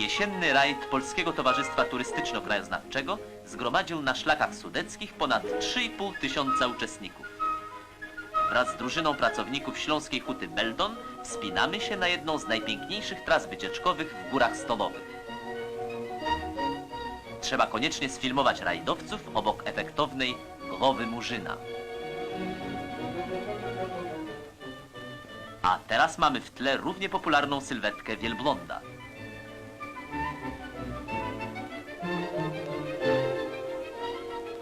Jesienny rajd Polskiego Towarzystwa Turystyczno-Krajoznawczego zgromadził na szlakach sudeckich ponad 3,5 tysiąca uczestników. Wraz z drużyną pracowników Śląskiej Huty Beldon wspinamy się na jedną z najpiękniejszych tras wycieczkowych w Górach Stonowych. Trzeba koniecznie sfilmować rajdowców obok efektownej głowy Murzyna. A teraz mamy w tle równie popularną sylwetkę wielbląda.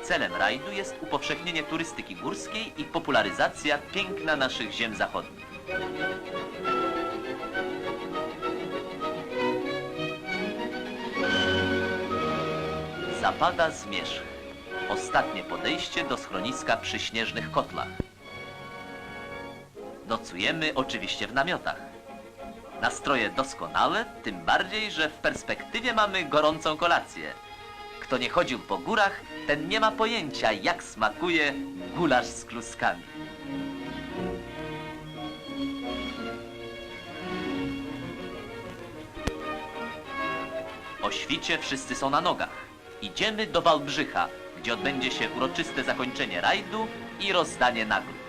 Celem rajdu jest upowszechnienie turystyki górskiej i popularyzacja piękna naszych ziem zachodnich. Zapada zmierzch. Ostatnie podejście do schroniska przy śnieżnych kotlach. Nocujemy oczywiście w namiotach. Nastroje doskonale, tym bardziej, że w perspektywie mamy gorącą kolację. Kto nie chodził po górach, ten nie ma pojęcia, jak smakuje gulasz z kluskami. O świcie wszyscy są na nogach. Idziemy do Wałbrzycha, gdzie odbędzie się uroczyste zakończenie rajdu i rozdanie nagród.